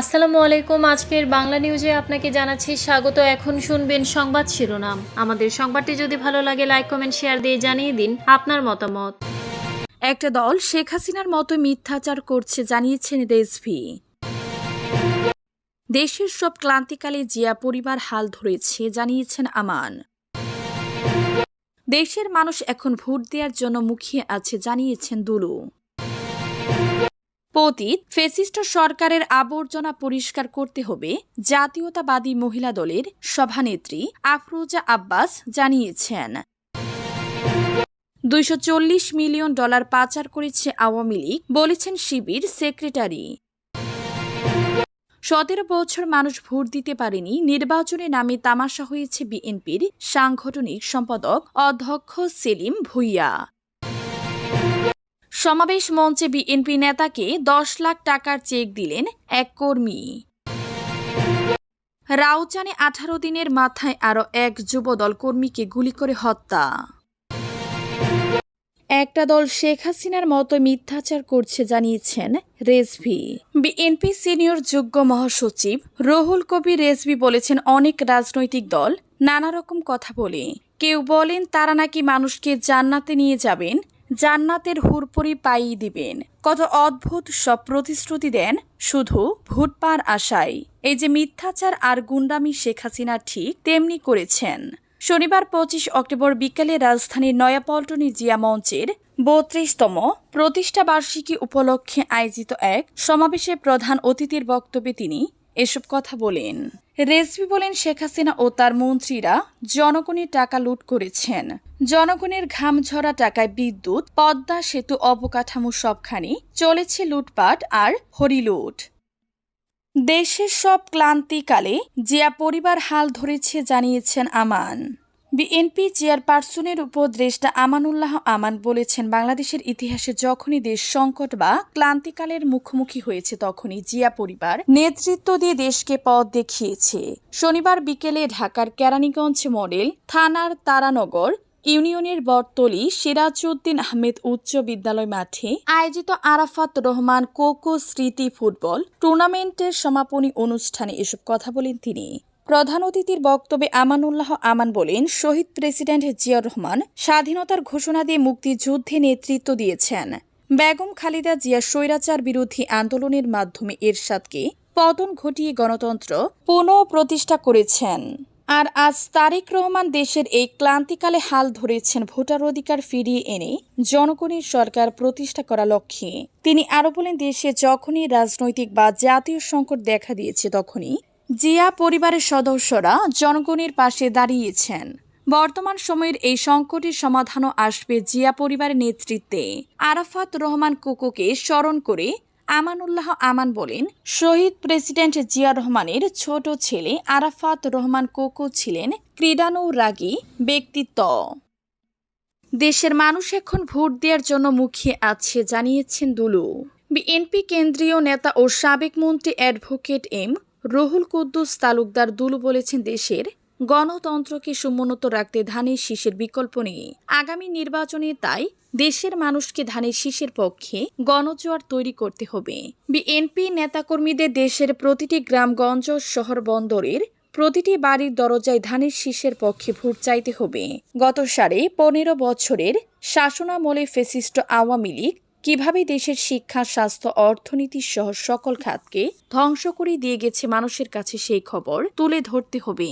আসসালামু আলাইকুম। আজকের বাংলা নিউজে আপনাকে জানাচ্ছি স্বাগত। এখন শুনবেন সংবাদ শিরোনাম। আমাদের সংবাদটি যদি ভালো লাগে লাইক কমেন্ট শেয়ার দিয়ে জানিয়ে দিন আপনার মতামত। একটা দল শেখ হাসিনার মতো মিথ্যাচার করছে, জানিয়েছেন রেজভি দেশের সব ক্লান্তিকালে জিয়া পরিবার হাল ধরেছে, জানিয়েছেন আমান। দেশের মানুষ এখন ভোট দেওয়ার জন্য মুখিয়ে আছে, জানিয়েছেন দুলু। পতীত ফেসিস্ট সরকারের আবর্জনা পরিষ্কার করতে হবে, জাতীয়তাবাদী মহিলা দলের সভানেত্রী আফরোজা আব্বাস জানিয়েছেন। দুইশ চল্লিশ মিলিয়ন ডলার পাচার করেছে আওয়ামী লীগ, বলেছেন শিবির সেক্রেটারি। সতেরো বছর মানুষ ভোট দিতে পারেনি, নির্বাচনে নামে তামাশা হয়েছে বিএনপির সাংগঠনিক সম্পাদক অধ্যক্ষ সেলিম ভুইয়া। সমাবেশ মঞ্চে বিএনপি নেতাকে দশ লাখ টাকার চেক দিলেন এক কর্মী। রাউচানে আঠারো দিনের মাথায় আরও এক যুবদল কর্মীকে গুলি করে হত্যা। একটা দল শেখ হাসিনার মতো মিথ্যাচার করছে জানিয়েছেন রেজভি। বিএনপি সিনিয়র যুগ্ম মহাসচিব রহুল কবির রেজভি বলেছেন, অনেক রাজনৈতিক দল নানা রকম কথা বলে। কেউ বলেন তারা নাকি মানুষকে জান্নাতে নিয়ে যাবেন জান্নাতের হুরপরি পাইয়ে দিবেন। কত অদ্ভুত সব প্রতিশ্রুতি দেন শুধু ভোট পার এই যে মিথ্যাচার আর গুন্ডামি শেখ হাসিনা ঠিক তেমনি করেছেন। শনিবার পঁচিশ অক্টোবর বিকেলে রাজধানীর নয়াপল্টনী জিয়া মঞ্চের বত্রিশতম প্রতিষ্ঠা বার্ষিকী উপলক্ষে আয়োজিত এক সমাবেশে প্রধান অতিথির বক্তব্যে তিনি এসব কথা বলেন। রেজভি বলেন, শেখ হাসিনা ও তার মন্ত্রীরা জনগণের টাকা লুট করেছেন। জনগণের ঘাম ঝরা টাকায় বিদ্যুৎ, পদ্মা সেতু অবকাঠামো সবখানি চলেছে লুটপাট আর হরিলুট। দেশের সব ক্লান্তিকালে জিয়া পরিবার হাল ধরেছে, জানিয়েছেন আমান। বিএনপি চেয়ারপারসনের উপদেষ্টা আমানুল্লাহ আমান বলেছেন, বাংলাদেশের ইতিহাসে যখনই দেশ সংকট বা ক্লান্তিকালের মুখোমুখি হয়েছে, তখনই জিয়া পরিবার নেতৃত্ব দিয়ে দেশকে পথ দেখিয়েছে। শনিবার বিকেলে ঢাকার কেরানীগঞ্জ মডেল থানার তারানগর ইউনিয়নের বটতলি সিরাজউদ্দিন আহমেদ উচ্চ বিদ্যালয় মাঠে আয়োজিত আরাফাত রহমান কোকো স্মৃতি ফুটবল টুর্নামেন্টের সমাপনী অনুষ্ঠানে এসব কথা বলেন তিনি। প্রধান অতিথির বক্তব্যে আমানুল্লাহ আমান বলেন, শহীদ প্রেসিডেন্ট জিয়াউর রহমান স্বাধীনতার ঘোষণা দিয়ে মুক্তিযুদ্ধে নেতৃত্ব দিয়েছেন। বেগম খালিদা জিয়া স্বৈরাচার বিরোধী আন্দোলনের মাধ্যমে এরশাদকে পতন ঘটিয়ে গণতন্ত্র পুনঃ প্রতিষ্ঠা করেছেন। আর আজ তারেক রহমান দেশের এই ক্লান্তিকালে হাল ধরেছেন ভোটার অধিকার ফিরিয়ে এনে জনগণের সরকার প্রতিষ্ঠা করা লক্ষ্যে। তিনি আরও বলেন, দেশে যখনই রাজনৈতিক বা জাতীয় সংকট দেখা দিয়েছে, তখনই জিয়া পরিবারের সদস্যরা জনগণের পাশে দাঁড়িয়েছেন। বর্তমান সময়ের এই সংকটের সমাধানও আসবে জিয়া পরিবারের নেতৃত্বে। আরাফাত রহমান কোকোকে স্মরণ করে আমানুল্লাহ আমান বলেন, শহীদ প্রেসিডেন্ট জিয়া রহমানের ছোট ছেলে আরাফাত রহমান কোকো ছিলেন ক্রীড়ানুরাগী ব্যক্তিত্ব। দেশের মানুষ এখন ভোট দেওয়ার জন্য মুখিয়ে আছে, জানিয়েছেন দুলু। বিএনপি কেন্দ্রীয় নেতা ও সাবেক মন্ত্রী অ্যাডভোকেট এম রহুল কুদ্দুস তালুকদার দুলু বলেছেন, দেশের গণতন্ত্রকে সমুন্নত রাখতে ধানের শীষের বিকল্প নেই। আগামী নির্বাচনে তাই দেশের মানুষকে ধানের শীষের পক্ষে গণজোয়ার তৈরি করতে হবে। বিএনপি নেতাকর্মীদের দেশের প্রতিটি গ্রামগঞ্জ শহর বন্দরের প্রতিটি বাড়ির দরজায় ধানের শীষের পক্ষে ভোট চাইতে হবে। গত সাড়ে পনেরো বছরের শাসনামলে ফেসিস্ট আওয়ামী লীগ কীভাবে দেশের শিক্ষা, স্বাস্থ্য, অর্থনীতি সহ সকল খাতকে ধ্বংস করে দিয়ে গেছে মানুষের কাছে সেই খবর তুলে ধরতে হবে।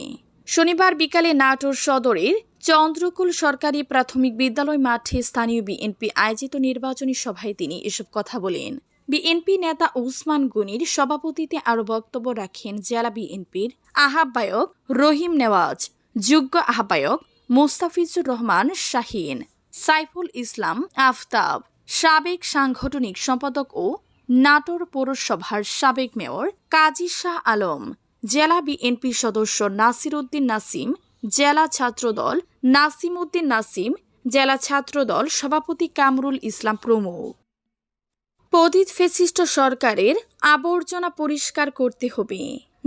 শনিবার বিকালে নাটোর সদরের চন্দ্রকুল সরকারি প্রাথমিক বিদ্যালয় মাঠে স্থানীয় বিএনপি আয়োজিত নির্বাচনী সভায় তিনি এসব কথা বলেন। বিএনপি নেতা উসমান গুনির সভাপতিতে আরও বক্তব্য রাখেন জেলা বিএনপির আহ্বায়ক রহিম নেওয়াজ, যোগ্য আহ্বায়ক মুস্তাফিজুর রহমান শাহিন, সাইফুল ইসলাম আফতাব। সাবেক সাংগঠনিক সম্পাদক ও নাটোর পৌরসভার সাবেক মেয়র কাজী শাহ আলম, জেলা বিএনপি সদস্য নাসির উদ্দিন নাসিম, জেলা ছাত্রদল নাসিম উদ্দিন নাসিম, জেলা ছাত্রদল সভাপতি কামরুল ইসলাম প্রমুখ। পদিত ফেসিস্ট সরকারের আবর্জনা পরিষ্কার করতে হবে।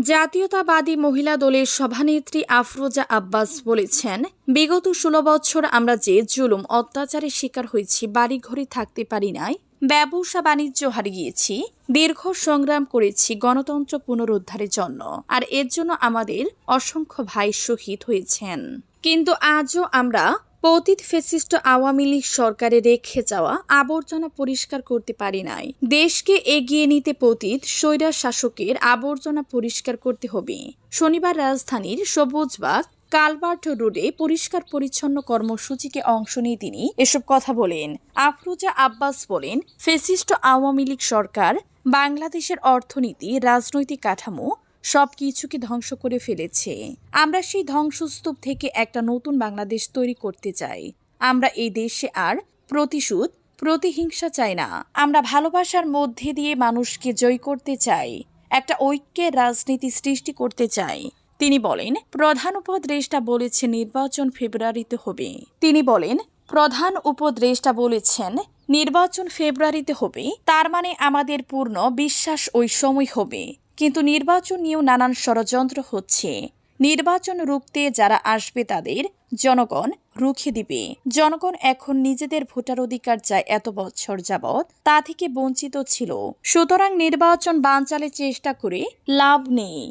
জাতীয়তাবাদী মহিলা দলের সভানেত্রী আফরোজা আব্বাস বলেছেন, বিগত ষোলো বছর আমরা যে জুলুম, অত্যাচারের শিকার হয়েছি বাড়ি ঘরে থাকতে পারি নাই, ব্যবসা বাণিজ্য হারিয়েছি, দীর্ঘ সংগ্রাম করেছি গণতন্ত্র পুনরুদ্ধারের জন্য, আর এর জন্য আমাদের অসংখ্য ভাই শহীদ হয়েছেন। কিন্তু আজও আমরা পতিত ফেসিস্ট আওয়ামী লীগ সরকারে রেখে যাওয়া আবর্জনা পরিষ্কার করতে পারি নাই। দেশকে এগিয়ে নিতে পতিত স্বৈরা শাসকের আবর্জনা পরিষ্কার করতে হবে। শনিবার রাজধানীর সবুজবাগ কালভার্ট রোডে পরিষ্কার পরিচ্ছন্ন কর্মসূচিকে অংশ নিয়ে তিনি এসব কথা বলেন। আফরোজা আব্বাস বলেন, ফেসিস্ট আওয়ামী লীগ সরকার বাংলাদেশের অর্থনীতি, রাজনৈতিক কাঠামো সব কিছুকে ধ্বংস করে ফেলেছে। আমরা সেই ধ্বংসস্তূপ থেকে একটা নতুন বাংলাদেশ তৈরি করতে চাই। আমরা এই দেশে আর প্রতিশোধ, প্রতিহিংসা চাই না। আমরা ভালোবাসার মধ্যে দিয়ে মানুষকে জয় করতে চাই। একটা ঐক্যের রাজনীতি সৃষ্টি করতে চাই। তিনি বলেন, প্রধান উপদেষ্টা বলেছে নির্বাচন ফেব্রুয়ারিতে হবে। তিনি বলেন, প্রধান উপদেষ্টা বলেছেন নির্বাচন ফেব্রুয়ারিতে হবে। তার মানে আমাদের পূর্ণ বিশ্বাস ওই সময় হবে। কিন্তু নির্বাচন নিয়েও নানান ষড়যন্ত্র হচ্ছে। নির্বাচন রুখতে যারা আসবে তাদের জনগণ রুখে দিবে। জনগণ এখন নিজেদের ভোটার অধিকার চায় এত বছর যাবৎ, তা থেকে বঞ্চিত ছিল। সুতরাং নির্বাচন বানচালে চেষ্টা করে লাভ নেই।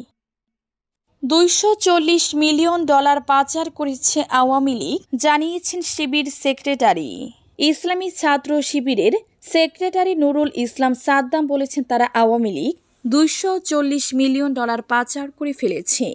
দুইশো চল্লিশ মিলিয়ন ডলার পাচার করেছে আওয়ামী লীগ, জানিয়েছেন শিবির সেক্রেটারি। ইসলামী ছাত্র শিবিরের সেক্রেটারি নুরুল ইসলাম সাদ্দাম বলেছেন তারা আওয়ামী লীগ দুইশো চল্লিশ মিলিয়ন ডলার পাচার করে ফেলেছে।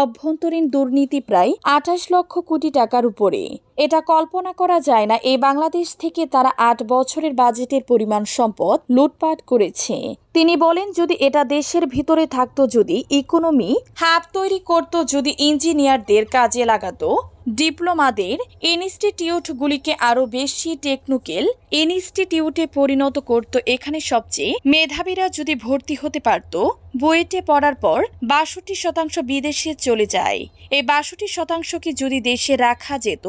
অভ্যন্তরীণ দুর্নীতি প্রায় আঠাশ লক্ষ কোটি টাকার উপরে। এটা কল্পনা করা যায় না এই বাংলাদেশ থেকে তারা আট বছরের বাজেটের পরিমাণ সম্পদ লুটপাট করেছে। তিনি বলেন, যদি এটা দেশের ভিতরে থাকতো, যদি ইকোনমি হাব তৈরি করত, যদি ইঞ্জিনিয়ারদের কাজে লাগাতো ডিপ্লোমাদের ইনস্টিটিউটগুলিকে আরও বেশি টেকনিক্যাল ইনস্টিটিউটে পরিণত করত, এখানে সবচেয়ে মেধাবীরা যদি ভর্তি হতে পারত, বুয়েটে পড়ার পর বাষট্টি শতাংশ বিদেশে চলে যায়। এই বাষট্টি শতাংশকে যদি দেশে রাখা যেত,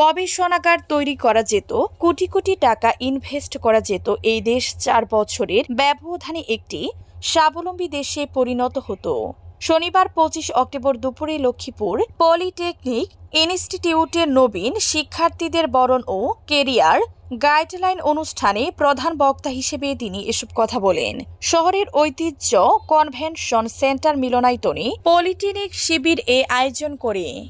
গবেষণাগার তৈরি করা যেত, কোটি কোটি টাকা ইনভেস্ট করা যেত, এই দেশ চার বছরের ব্যবধানে একটি স্বাবলম্বী দেশে পরিণত হতো। শনিবার পঁচিশ অক্টোবর দুপুরে লক্ষ্মীপুর পলিটেকনিক ইনস্টিটিউটের নবীন শিক্ষার্থীদের বরণ ও কেরিয়ার গাইডলাইন অনুষ্ঠানে প্রধান বক্তা হিসেবে তিনি এসব কথা বলেন। শহরের ঐতিহ্য কনভেনশন সেন্টার মিলনায়তনে পলিটেকনিক শিবির এ আয়োজন করে।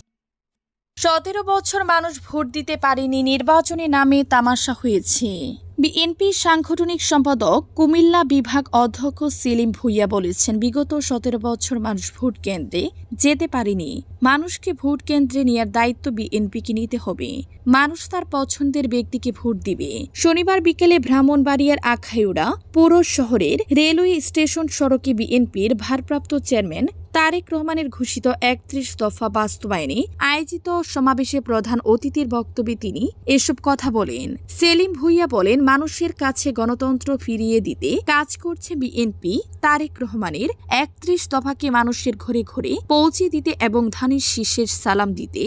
সতেরো বছর মানুষ ভোট দিতে পারেনি নির্বাচনে নামে তামাশা হয়েছে। বিএনপি সাংগঠনিক সম্পাদক কুমিল্লা বিভাগ অধ্যক্ষ সেলিম ভুইয়া বলেছেন, বিগত সতেরো বছর মানুষ ভোট কেন্দ্রে যেতে পারেনি। মানুষকে ভোট কেন্দ্রে নেওয়ার দায়িত্ব বিএনপিকে নিতে হবে। মানুষ তার পছন্দের ব্যক্তিকে ভোট দিবে। শনিবার বিকেলে ব্রাহ্মণবাড়িয়ার আখাইউড়া পৌর শহরের রেলওয়ে স্টেশন সড়কে বিএনপির ভারপ্রাপ্ত চেয়ারম্যান তারেক রহমানের ঘোষিত একত্রিশ দফা বাস্তবায়নে আয়োজিত সমাবেশে প্রধান অতিথির বক্তব্যে তিনি এসব কথা বলেন। সেলিম ভুইয়া বলেন, মানুষের কাছে গণতন্ত্র ফিরিয়ে দিতে কাজ করছে বিএনপি। তারেক রহমানের একত্রিশ দফাকে মানুষের ঘরে ঘরে পৌঁছে দিতে এবং ধানের শীর্ষের সালাম দিতে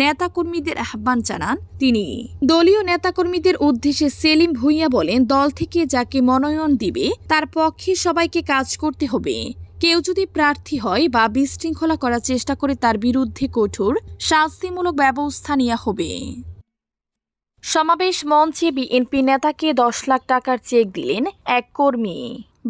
নেতাকর্মীদের আহ্বান জানান তিনি। দলীয় নেতাকর্মীদের উদ্দেশ্যে সেলিম ভুইয়া বলেন, দল থেকে যাকে মনোনয়ন দিবে, তার পক্ষে সবাইকে কাজ করতে হবে। কেউ যদি প্রার্থী হয় বা বিশৃঙ্খলা করার চেষ্টা করে তার বিরুদ্ধে কঠোর, শাস্তিমূলক ব্যবস্থা নেওয়া হবে। সমাবেশ মঞ্চে বিএনপি নেতাকে দশ লাখ টাকার চেক দিলেন এক কর্মী।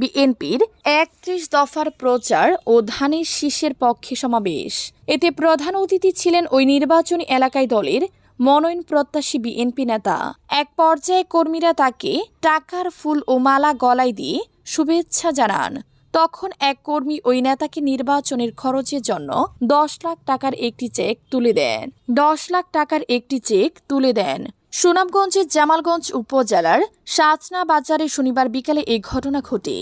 বিএনপির একত্রিশ দফার প্রচার ও ধানের শীষের পক্ষে সমাবেশ। এতে প্রধান অতিথি ছিলেন ওই নির্বাচনী এলাকায় দলের মনোনয়ন প্রত্যাশী বিএনপি নেতা। এক পর্যায়ে কর্মীরা তাকে টাকার ফুল ও মালা গলায় দিয়ে শুভেচ্ছা জানান। তখন এক কর্মী ওই নেতাকে নির্বাচনের খরচের জন্য দশ লাখ টাকার একটি চেক তুলে দেন। দশ লাখ টাকার একটি চেক তুলে দেন। সুনামগঞ্জের জামালগঞ্জ উপজেলার সাচনা বাজারে শনিবার বিকালে এই ঘটনা ঘটে।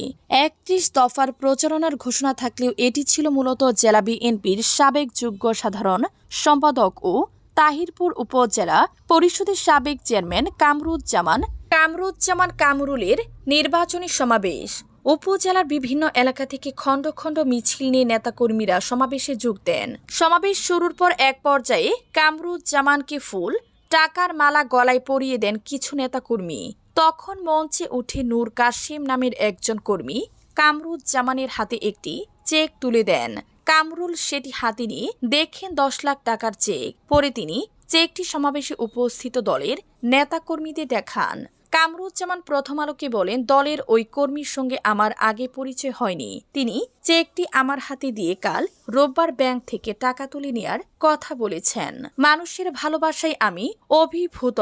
একত্রিশ দফার প্রচারণার ঘোষণা থাকলেও এটি ছিল মূলত জেলা বিএনপির সাবেক যোগ্য সাধারণ সম্পাদক ও তাহিরপুর উপজেলা পরিষদের সাবেক চেয়ারম্যান কামরুজ্জামান কামরুজ্জামান কামরুলের নির্বাচনী সমাবেশ। উপজেলার বিভিন্ন এলাকা থেকে খণ্ড খণ্ড মিছিল নিয়ে নেতাকর্মীরা সমাবেশে যোগ দেন। সমাবেশ শুরুর পর এক পর্যায়ে কামরুজ্জামানকে ফুল, টাকার মালা গলায় পরিয়ে দেন কিছু নেতাকর্মী। তখন মঞ্চে উঠে নূর কাশিম নামের একজন কর্মী কামরুজ্জামানের হাতে একটি চেক তুলে দেন। কামরুল সেটি হাতে নিয়ে দেখেন দশ লাখ টাকার চেক। পরে তিনি চেকটি সমাবেশে উপস্থিত দলের নেতাকর্মীদের দেখান। কামরুজ্জামান প্রথম আলোকে বলেন, দলের ওই কর্মীর সঙ্গে আমার আগে পরিচয় হয়নি। তিনি চেকটি আমার হাতে দিয়ে কাল রোববার ব্যাংক থেকে টাকা তুলে নেয়ার কথা বলেছেন। মানুষের ভালোবাসায় আমি অভিভূত।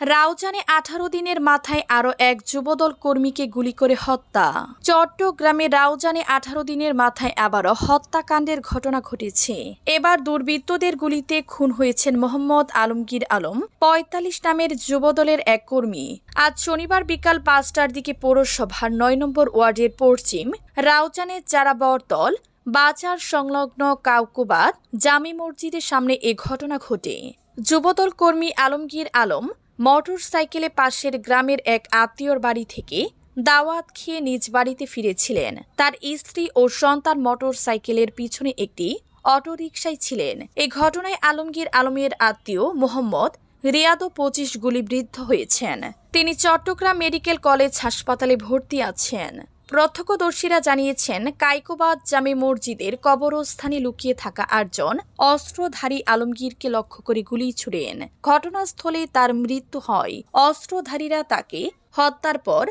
রাউজানে আঠারো দিনের মাথায় আরও এক যুবদল কর্মীকে গুলি করে হত্যা। চট্টগ্রামে রাউজানে আঠারো দিনের মাথায় আবারও হত্যাকাণ্ডের ঘটনা ঘটেছে। এবার দুর্বৃত্তদের গুলিতে খুন হয়েছেন মোহাম্মদ আলমগীর আলম, পঁয়তাল্লিশ নামের যুবদলের এক কর্মী। আজ শনিবার বিকাল পাঁচটার দিকে পৌরসভার নয় নম্বর ওয়ার্ডের পশ্চিম রাউজানের চারাবর দল, বাজার সংলগ্ন কাউকুবাদ, জামি মসজিদের সামনে এ ঘটনা ঘটে। যুবদল কর্মী আলমগীর আলম মোটর সাইকেলে পাশের গ্রামের এক আত্মীয়র বাড়ি থেকে দাওয়াত খেয়ে নিজ বাড়িতে ফিরেছিলেন। তার স্ত্রী ও সন্তান মোটর সাইকেলের পিছনে একটি অটোরিকশায় ছিলেন। এই ঘটনায় আলমগীর আলমের আত্মীয় মোহাম্মদ রিয়াদও পঁচিশ গুলিবৃদ্ধ হয়েছেন। তিনি চট্টগ্রাম মেডিকেল কলেজ হাসপাতালে ভর্তি আছেন। প্রত্যক্ষদর্শীরা জানিয়েছেন কাইকোবাদ জামে মসজিদের কবরস্থানে লুকিয়ে থাকা আটজন অস্ত্রধারী আলমগীরকে লক্ষ্য করে গুলি ছুড়েন ঘটনাস্থলে তার মৃত্যু হয়। অস্ত্রধারীরা তাকে হত্যার পর